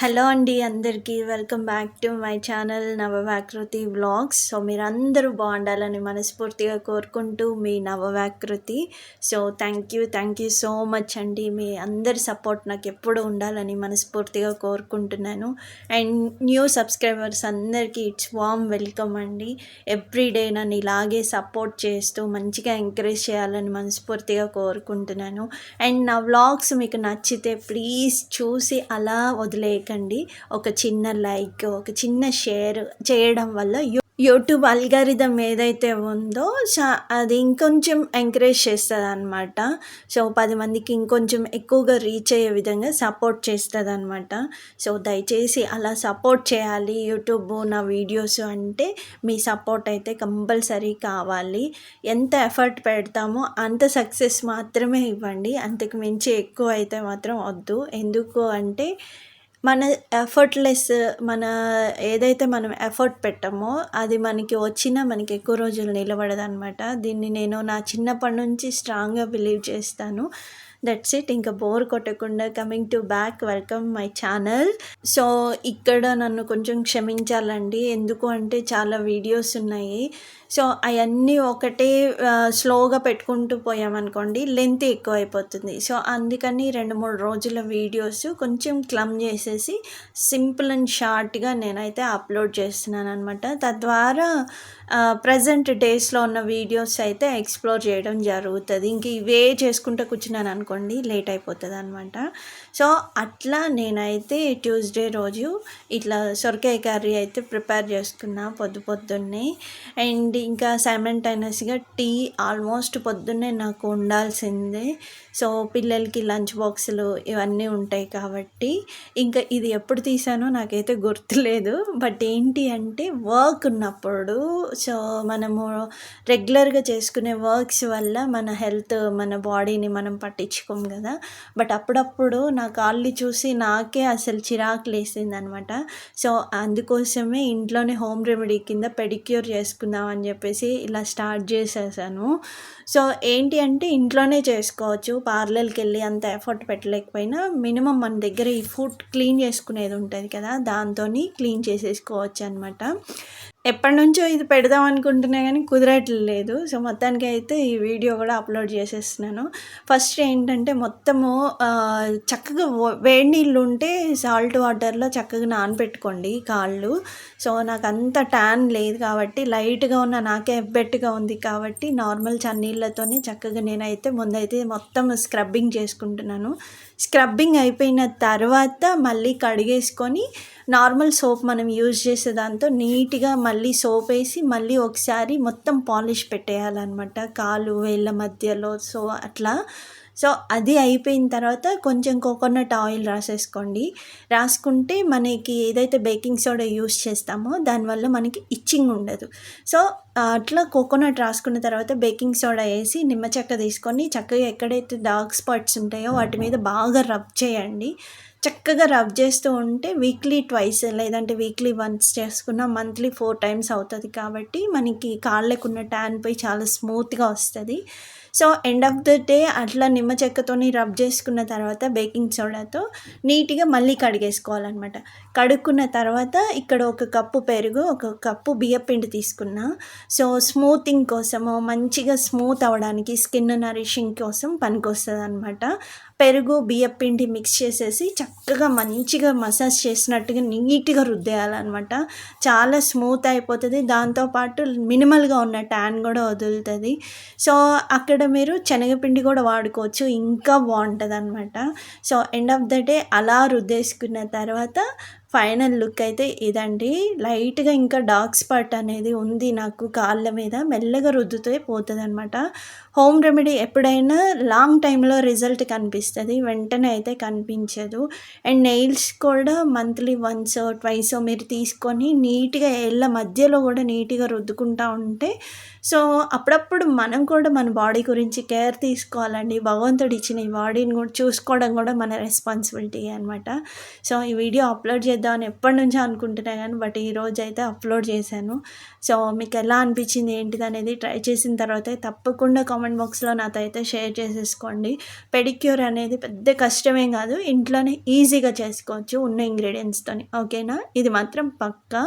Hello అండి అందరికీ welcome back to my channel Navavyakruti vlogs. So మీరందరూ బాగుండాలని మనస్ఫూర్తిగా కోరుకుంటూ మీ Navavyakruti. So thank you thank you so much అండి. మీ అందరి సపోర్ట్ నాకు ఎప్పుడు ఉండాలని మనస్ఫూర్తిగా కోరుకుంటున్నాను. అండ్ న్యూ సబ్స్క్రైబర్స్ అందరికీ ఇట్స్ వామ్ వెల్కమ్ అండి. ఎవ్రీడే నన్ను ఇలాగే సపోర్ట్ చేస్తూ మంచిగా ఎంకరేజ్ చేయాలని మనస్ఫూర్తిగా కోరుకుంటున్నాను. అండ్ నా వ్లాగ్స్ మీకు నచ్చితే ప్లీజ్ చూసి అలా వదిలేయకండి ఒక చిన్న లైక్ ఒక చిన్న షేర్ చేయడం వల్ల యూ యూట్యూబ్ అల్గారిథం ఏదైతే ఉందో చా- అది ఇంకొంచెం ఎంకరేజ్ చేస్తుంది అనమాట సో పది మందికి ఇంకొంచెం ఎక్కువగా రీచ్ అయ్యే విధంగా సపోర్ట్ చేస్తుంది అనమాట సో దయచేసి అలా సపోర్ట్ చేయాలి. యూట్యూబ్ నా వీడియోస్ అంటే మీ సపోర్ట్ అయితే కంపల్సరీ కావాలి. ఎంత ఎఫర్ట్ పెడతామో అంత సక్సెస్ మాత్రమే ఇవ్వండి. అంతకు మించి ఎక్కువ అయితే మాత్రం వద్దు. ఎందుకు అంటే మన ఎఫర్ట్లెస్ మన ఏదైతే మనం ఎఫర్ట్ పెట్టామో అది మనకి వచ్చినా మనకి ఎక్కువ రోజులు నిలబడదనమాట దీన్ని నేను నా చిన్నప్పటి నుంచి స్ట్రాంగ్గా బిలీవ్ చేస్తాను. దట్స్ ఇట్ ఇంకా బోర్ కొట్టకుండా coming to back welcome my channel so ఇక్కడ నన్ను కొంచెం క్షమించాలండి. ఎందుకు అంటే చాలా వీడియోస్ ఉన్నాయి. సో అవన్నీ ఒకటే స్లోగా పెట్టుకుంటూ పోయామనుకోండి లెంత్ ఎక్కువ అయిపోతుంది. సో అందుకని రెండు మూడు రోజుల వీడియోస్ కొంచెం క్లమ్ చేసేసి సింపుల్ అండ్ షార్ట్గా నేనైతే అప్లోడ్ చేస్తున్నాను అనమాట తద్వారా ప్రజెంట్ డేస్లో ఉన్న వీడియోస్ అయితే ఎక్స్ప్లోర్ చేయడం జరుగుతుంది. ఇంక ఇవే చేసుకుంటూ కూర్చున్నాను అనుకోండి లేట్ అయిపోతుంది అనమాట సో అట్లా నేనైతే ట్యూస్డే రోజు ఇట్లా సొరకాయ కర్రీ అయితే ప్రిపేర్ చేసుకున్నా పొద్దు పొద్దున్నే. అండ్ ఇంకా సైమంటైనస్గా టీ ఆల్మోస్ట్ పొద్దున్నే నాకు ఉండాల్సిందే. సో పిల్లలకి లంచ్ బాక్సులు ఇవన్నీ ఉంటాయి కాబట్టి ఇంకా ఇది ఎప్పుడు తీసానో నాకైతే గుర్తులేదు. బట్ ఏంటి అంటే వర్క్ ఉన్నప్పుడు సో మనము రెగ్యులర్గా చేసుకునే వర్క్స్ వల్ల మన హెల్త్ మన బాడీని మనం పట్టించుకోం కదా. బట్ అప్పుడప్పుడు నా కాళ్ళు చూసి నాకే అసలు చిరాకు లేసింది అనమాట సో అందుకోసమే ఇంట్లోనే హోమ్ రెమెడీ కింద పెడిక్యూర్ చేసుకుందాం అని చెప్పేసి ఇలా స్టార్ట్ చేసేసాను. సో ఏంటి అంటే ఇంట్లోనే చేసుకోవచ్చు. పార్లర్కి వెళ్ళి అంత ఎఫర్ట్ పెట్టలేకపోయినా మినిమం మన దగ్గర ఈ ఫుడ్ క్లీన్ చేసుకునేది ఉంటుంది కదా దాంతో క్లీన్ చేసేసుకోవచ్చు అనమాట ఎప్పటి నుంచో ఇది పెడదాం అనుకుంటున్నా కానీ కుదరట్లేదు. సో మొత్తానికి అయితే ఈ వీడియో కూడా అప్లోడ్ చేసేస్తున్నాను. ఫస్ట్ ఏంటంటే మొత్తము చక్కగా వేడి నీళ్ళు ఉంటే సాల్ట్ వాటర్లో చక్కగా నానబెట్టుకోండి కాళ్ళు. సో నాకు అంత ట్యాన్ లేదు కాబట్టి లైట్గా ఉన్న నాకే ఎబ్బెట్టుగా ఉంది కాబట్టి నార్మల్ చన్నీళ్ళతోనే చక్కగా నేనైతే ముందైతే మొత్తం స్క్రబ్బింగ్ చేసుకుంటున్నాను. స్క్రబ్బింగ్ అయిపోయిన తర్వాత మళ్ళీ కడిగేసుకొని నార్మల్ సోప్ మనం యూజ్ చేసే దాంతో నీట్గా మళ్ళీ సోప్ వేసి మళ్ళీ ఒకసారి మొత్తం పాలిష్ పెట్టేయాలన్నమాట కాలు వేళ్ళ మధ్యలో. సో అట్లా. సో అది అయిపోయిన తర్వాత కొంచెం కోకోనట్ ఆయిల్ రాసేసుకోండి. రాసుకుంటే మనకి ఏదైతే బేకింగ్ సోడా యూస్ చేస్తామో దానివల్ల మనకి ఇచ్చింగ్ ఉండదు. సో అట్లా కోకోనట్ రాసుకున్న తర్వాత బేకింగ్ సోడా వేసి నిమ్మ చెక్క తీసుకొని చక్కగా ఎక్కడైతే డార్క్ స్పాట్స్ ఉంటాయో వాటి మీద బాగా రబ్ చేయండి. చక్కగా రబ్ చేస్తూ ఉంటే వీక్లీ ట్వైస్ లేదంటే వీక్లీ వన్స్ చేసుకున్న మంత్లీ ఫోర్ టైమ్స్ అవుతుంది కాబట్టి మనకి కాళ్ళకున్న ట్యాన్ పోయి చాలా స్మూత్గా వస్తుంది. So end of the day అట్లా నిమ్మ చెక్కతోని రబ్ చేసుకున్న తర్వాత బేకింగ్ సోడాతో నీట్గా మళ్ళీ కడిగేసుకోవాలన్నమాట. కడుక్కున్న తర్వాత ఇక్కడ ఒక కప్పు పెరుగు ఒక కప్పు బియ్యపిండి తీసుకున్నా. సో స్మూతింగ్ కోసము మంచిగా స్మూత్ అవ్వడానికి స్కిన్ నరిషింగ్ కోసం పనికొస్తుంది అనమాట పెరుగు బియ్యపిండి మిక్స్ చేసేసి చక్కగా మంచిగా మసాజ్ చేసినట్టుగా నీట్గా రుద్దేయాలన్నమాట. చాలా స్మూత్ అయిపోతుంది. దాంతోపాటు మినిమల్గా ఉన్న ట్యాన్ కూడా వదులుతుంది. సో అక్కడ మీరు శనగపిండి కూడా వాడుకోవచ్చు. ఇంకా బాగుంటుంది అనమాట so end of the day అలా రుద్దేసుకున్న తర్వాత ఫైనల్ లుక్ అయితే ఇదండి. లైట్గా ఇంకా డార్క్ స్పాట్ అనేది ఉంది నాకు కాళ్ళ మీద. మెల్లగా రుద్దుతూ పోతుంది అనమాట హోమ్ రెమెడీ ఎప్పుడైనా లాంగ్ టైంలో రిజల్ట్ కనిపిస్తుంది. వెంటనే అయితే కనిపించదు. అండ్ నెయిల్స్ కూడా మంత్లీ వన్స్ ట్వైస్ మీరు తీసుకొని నీట్గా ఏళ్ళ మధ్యలో కూడా నీట్గా రుద్దుకుంటా ఉంటే సో అప్పుడప్పుడు మనం కూడా మన బాడీ గురించి కేర్ తీసుకోవాలండి. భగవంతుడు ఇచ్చిన ఈ బాడీని కూడా చూసుకోవడం కూడా మన రెస్పాన్సిబిలిటీ అనమాట సో ఈ వీడియో అప్లోడ్ చేద్దాం చేద్దామని ఎప్పటి నుంచో అనుకుంటున్నా కానీ బట్ ఈరోజు అయితే అప్లోడ్ చేశాను. సో మీకు ఎలా అనిపించింది ఏంటిది అనేది ట్రై చేసిన తర్వాత తప్పకుండా కామెంట్ బాక్స్లో నాతో అయితే షేర్ చేసేసుకోండి. పెడిక్యూర్ అనేది పెద్ద కష్టమేం కాదు. ఇంట్లోనే ఈజీగా చేసుకోవచ్చు ఉన్న ఇంగ్రీడియంట్స్తోని ఓకేనా? ఇది మాత్రం పక్కా.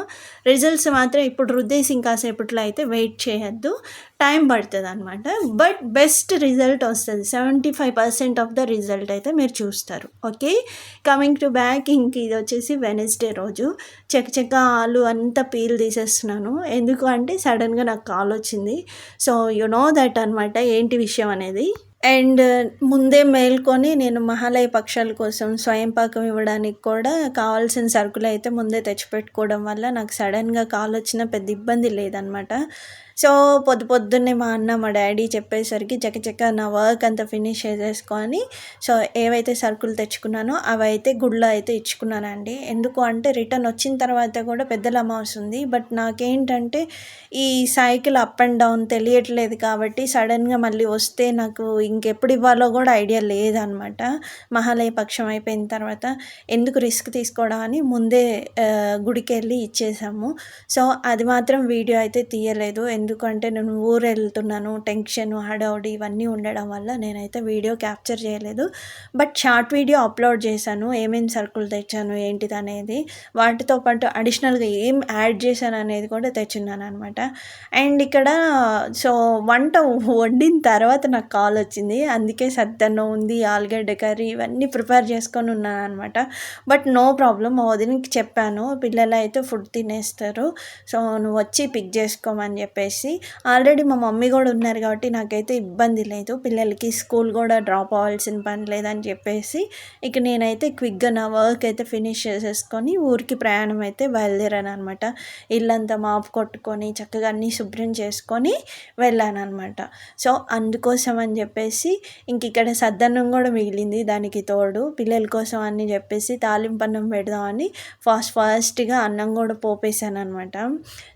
రిజల్ట్స్ మాత్రం ఇప్పుడు రుద్దేసి ఇంకాసేపట్లో అయితే వెయిట్ చేయొద్దు. టైం పడుతుంది అనమాట బట్ బెస్ట్ రిజల్ట్ వస్తుంది. Seventy five percent of the result అయితే మీరు చూస్తారు. ఓకే? కమింగ్ టు బ్యాక్ ఇంక ఇది వచ్చేసి వెనస్డే రోజు. చెక్క చెక్క ఆలు అంతా పీల్ తీసేస్తున్నాను. ఎందుకు అంటే సడన్గా నాకు కాల్ వచ్చింది. సో యు నో దట్ అనమాట ఏంటి విషయం అనేది? అండ్ ముందే మేల్కొని నేను మహాలయ పక్షాల కోసం స్వయం పాకం ఇవ్వడానికి కూడా కావాల్సిన సరుకులు అయితే ముందే తెచ్చిపెట్టుకోవడం వల్ల నాకు సడన్గా కాల్ వచ్చిన పెద్ద ఇబ్బంది లేదనమాట సో పొద్దు పొద్దున్నే మా అన్న మా డాడీ చెప్పేసరికి చకచక నా వర్క్ అంతా ఫినిష్ చేసేసుకొని సో ఏవైతే సరుకులు తెచ్చుకున్నానో అవి అయితే గుళ్ళో అయితే ఇచ్చుకున్నానండి. ఎందుకు అంటే రిటర్న్ వచ్చిన తర్వాత కూడా పెద్దల వస్తుంది బట్ నాకేంటంటే ఈ సైకిల్ అప్ అండ్ డౌన్ తెలియట్లేదు కాబట్టి సడన్గా మళ్ళీ వస్తే నాకు ఇంకెప్పుడు ఇవ్వాలో కూడా ఐడియా లేదనమాట. మహాలయ పక్షం అయిపోయిన తర్వాత ఎందుకు రిస్క్ తీసుకోవడం అని ముందే గుడికి వెళ్ళి ఇచ్చేసాము. సో అది మాత్రం వీడియో అయితే తీయలేదు. ఎందుకంటే నేను ఊరు వెళ్తున్నాను టెన్షన్ హడావుడి ఇవన్నీ ఉండడం వల్ల నేనైతే వీడియో క్యాప్చర్ చేయలేదు. బట్ షార్ట్ వీడియో అప్లోడ్ చేశాను ఏమేమి సరుకులు తెచ్చాను ఏంటిది అనేది. వాటితో పాటు అడిషనల్గా ఏం యాడ్ చేశాను అనేది కూడా తెచ్చున్నాను అనమాట అండ్ ఇక్కడ సో వంట వండిన తర్వాత నాకు కాల్ వచ్చింది. అందుకే సద్దన్నం ఉంది ఆలుగడ్డ కర్రీ ఇవన్నీ ప్రిపేర్ చేసుకొని ఉన్నాను అనమాట బట్ నో ప్రాబ్లం మా వదినకి చెప్పాను పిల్లలు అయితే ఫుడ్ తినేస్తారు. సో నువ్వు వచ్చి పిక్ చేసుకోమని చెప్పేసి ఆల్రెడీ మా మమ్మీ కూడా ఉన్నారు కాబట్టి నాకైతే ఇబ్బంది లేదు. పిల్లలకి స్కూల్ కూడా డ్రాప్ అవ్వాల్సిన పని లేదని చెప్పేసి ఇక నేనైతే క్విక్గా నా వర్క్ అయితే ఫినిష్ చేసేసుకొని ఊరికి ప్రయాణం అయితే బయలుదేరాను అనమాట ఇల్లంతా మాపు కొట్టుకొని చక్కగా అన్నీ శుభ్రం చేసుకొని వెళ్ళాను అనమాట సో అందుకోసం అని చెప్పేసి ఇంక ఇక్కడ సద్దన్నం కూడా మిగిలింది. దానికి తోడు పిల్లల కోసం అని చెప్పేసి తాలింపు అన్నం పెడదామని ఫాస్ట్ ఫాస్ట్గా అన్నం కూడా పోపేసాను అనమాట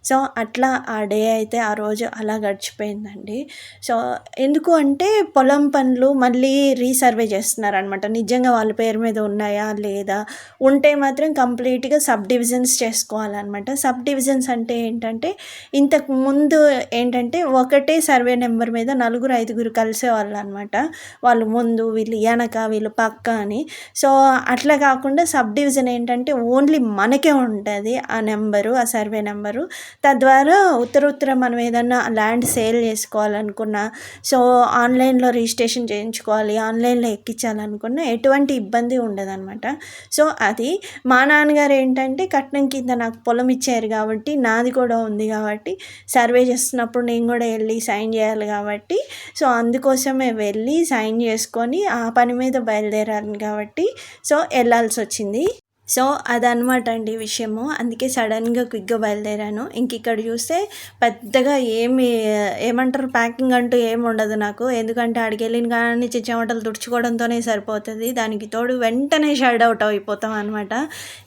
సో అట్లా ఆ డే అయితే ఆ రోజు అలా గడిచిపోయిందండి. సో ఎందుకు అంటే పొలం పనులు మళ్ళీ రీసర్వే చేస్తున్నారనమాట నిజంగా వాళ్ళ పేరు మీద ఉన్నాయా లేదా? ఉంటే మాత్రం కంప్లీట్గా సబ్ డివిజన్స్ చేసుకోవాలన్నమాట. సబ్ డివిజన్స్ అంటే ఏంటంటే ఇంతకు ముందు ఏంటంటే ఒకటే సర్వే నెంబర్ మీద నలుగురు ఐదుగురు కలిసేవాళ్ళు అనమాట వాళ్ళు ముందు వీళ్ళు వెనక వీళ్ళు పక్క అని. సో అట్లా కాకుండా సబ్ డివిజన్ ఏంటంటే ఓన్లీ మనకే ఉంటుంది ఆ నెంబరు ఆ సర్వే నెంబరు. తద్వారా ఉత్తర ఉత్తర మనం ఏదన్నా ల్యాండ్ సేల్ చేసుకోవాలనుకున్నా సో ఆన్లైన్లో రిజిస్ట్రేషన్ చేయించుకోవాలి ఆన్లైన్లో ఎక్కించాలనుకున్న ఎటువంటి ఇబ్బంది ఉండదన్నమాట. సో అది మా నాన్నగారు ఏంటంటే కట్నం కింద నాకు పొలం ఇచ్చారు కాబట్టి నాది కూడా ఉంది కాబట్టి సర్వే చేస్తున్నప్పుడు నేను కూడా వెళ్ళి సైన్ చేయాలి కాబట్టి సో అందుకోసమే వెళ్ళి సైన్ చేసుకొని ఆ పని మీద బయలుదేరాను కాబట్టి సో వెళ్ళాల్సి వచ్చింది. సో అదనమాట అండి విషయము. అందుకే సడన్గా క్విక్గా బయలుదేరాను. ఇంక ఇక్కడ చూస్తే పెద్దగా ఏమి ఏమంటారు? ప్యాకింగ్ అంటూ ఏమి ఉండదు నాకు. ఎందుకంటే అడిగెళ్ళిన కానీ కానీ చిచ్చమటలు తుడుచుకోవడంతోనే సరిపోతుంది. దానికి తోడు వెంటనే షైడ్ అవుట్ అయిపోతాం అనమాట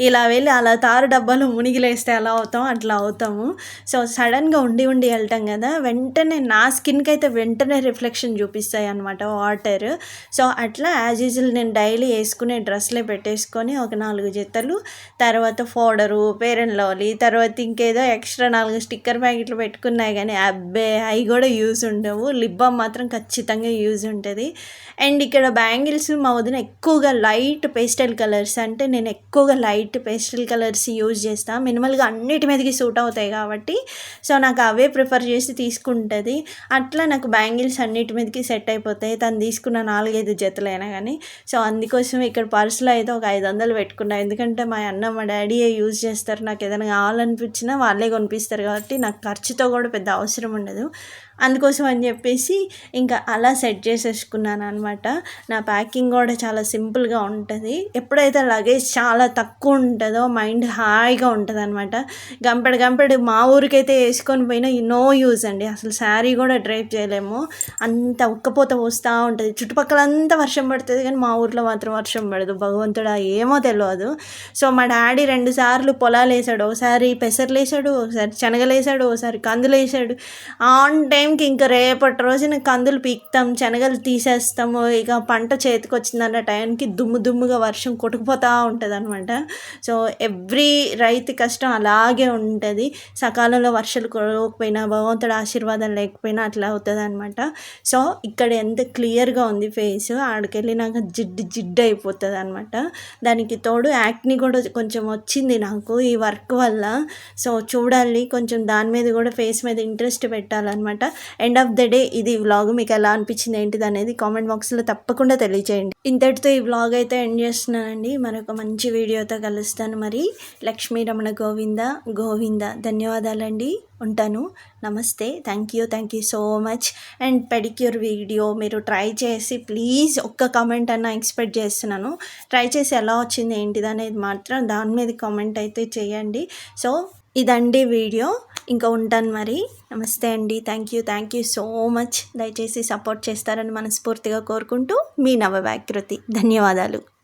ఇలా వెళ్ళి అలా తారు డబ్బాలు మునిగిలేస్తే ఎలా అవుతాం? అట్లా అవుతాము. సో సడన్గా ఉండి ఉండి వెళ్తాం కదా వెంటనే నా స్కిన్కి అయితే వెంటనే రిఫ్లెక్షన్ చూపిస్తాయి అనమాట వాటర్. సో అట్లా యాజ్ యూజువల్ నేను డైలీ వేసుకునే డ్రెస్లే పెట్టేసుకొని ఒక నాలుగు జతలు తర్వాత పౌడరు పేరెన్ లవ్లీ తర్వాత ఇంకేదో ఎక్స్ట్రా నాలుగు స్టిక్కర్ ప్యాకెట్లు పెట్టుకున్నాయి కానీ అబ్బే అవి కూడా యూజ్ ఉండవు. లిప్ బామ్ మాత్రం ఖచ్చితంగా యూజ్ ఉంటుంది. అండ్ ఇక్కడ బ్యాంగిల్స్ మా వదిన ఎక్కువగా లైట్ పేస్టల్ కలర్స్ అంటే నేను ఎక్కువగా లైట్ పేస్టల్ కలర్స్ యూజ్ చేస్తాను మినిమల్గా అన్నిటి మీదకి సూట్ అవుతాయి కాబట్టి. సో నాకు అవే ప్రిఫర్ చేసి తీసుకుంటుంది. అట్లా నాకు బ్యాంగిల్స్ అన్నిటి మీదకి సెట్ అయిపోతాయి. తను తీసుకున్న నాలుగైదు జతలైనా కానీ. సో అందుకోసం ఇక్కడ పర్సులో అయితే ఒక ఐదు వందలు పెట్టుకున్నా. ఎందుకంటే మా అన్న మా డాడీ యూజ్ చేస్తారు నాకు ఏదైనా కావాలనిపించినా వాళ్ళే కొనిపిస్తారు కాబట్టి నాకు ఖర్చుతో కూడా పెద్ద అవసరం ఉండదు. అందుకోసం అని చెప్పేసి ఇంకా అలా సెట్ చేసేసుకున్నాను అనమాట నా ప్యాకింగ్ కూడా చాలా సింపుల్గా ఉంటుంది. ఎప్పుడైతే లగేజ్ చాలా తక్కువ ఉంటుందో మైండ్ హాయిగా ఉంటుంది అనమాట గంపెడు గంపెడు మా ఊరికైతే వేసుకొని పోయినా నో యూజ్ అండి. అసలు శారీ కూడా డ్రైప్ చేయలేము. అంత ఉక్కపోత వస్తూ ఉంటుంది. చుట్టుపక్కల అంతా వర్షం పడుతుంది కానీ మా ఊర్లో మాత్రం వర్షం పడదు. భగవంతుడా ఏమో తెలియదు సో మా డాడీ రెండు సార్లు పొలాలు వేసాడు ఒకసారి పెసర్లు వేసాడు ఒకసారి శనగలు వేసాడు ఒకసారి కందులు వేసాడు ఆన్ టైం టైంకి ఇంకా రేపటి రోజున కందులు పీక్తాం శనగలు తీసేస్తాము ఇక పంట చేతికి వచ్చిందన్న టైంకి దుమ్ము దుమ్ముగా వర్షం కొట్టుకుపోతూ ఉంటుంది అనమాట సో ఎవ్రీ రైతు కష్టం అలాగే ఉంటుంది. సకాలంలో వర్షాలు కురవకపోయినా భగవంతుడు ఆశీర్వాదం లేకపోయినా అట్లా అవుతుంది అనమాట సో ఇక్కడ ఎంత క్లియర్గా ఉంది ఫేస్ ఆడికెళ్ళి నాకు జిడ్డు జిడ్డు అయిపోతుంది అనమాట దానికి తోడు యాక్ని కూడా కొంచెం వచ్చింది నాకు ఈ వర్క్ వల్ల. సో చూడాలి కొంచెం దాని మీద కూడా ఫేస్ మీద ఇంట్రెస్ట్ పెట్టాలన్నమాట. ఎండ్ ఆఫ్ ద డే ఇది వ్లాగ్ మీకు ఎలా అనిపించింది ఏంటిది అనేది కామెంట్ బాక్స్లో తప్పకుండా తెలియజేయండి ఇంతటితో ఈ వ్లాగ్ అయితే ఎండ్ చేస్తున్నానండి. మరొక మంచి వీడియోతో కలుస్తాను మరి. లక్ష్మీ రమణ గోవింద గోవింద. ధన్యవాదాలండి. ఉంటాను. నమస్తే. Thank you thank you so much and pedicure video మీరు ట్రై చేసి ప్లీజ్ ఒక్క కామెంట్ అన్న ఎక్స్పెక్ట్ చేస్తున్నాను. ట్రై చేసి ఎలా వచ్చింది ఏంటిది అనేది మాత్రం దాని మీద కామెంట్ అయితే చేయండి. సో ఇదండి వీడియో. ఇంకా ఉంటాను మరి. నమస్తే అండి. Thank you thank you so much దయచేసి సపోర్ట్ చేస్తారని మనస్ఫూర్తిగా కోరుకుంటూ మీ నవవ్యాకృతి. ధన్యవాదాలు.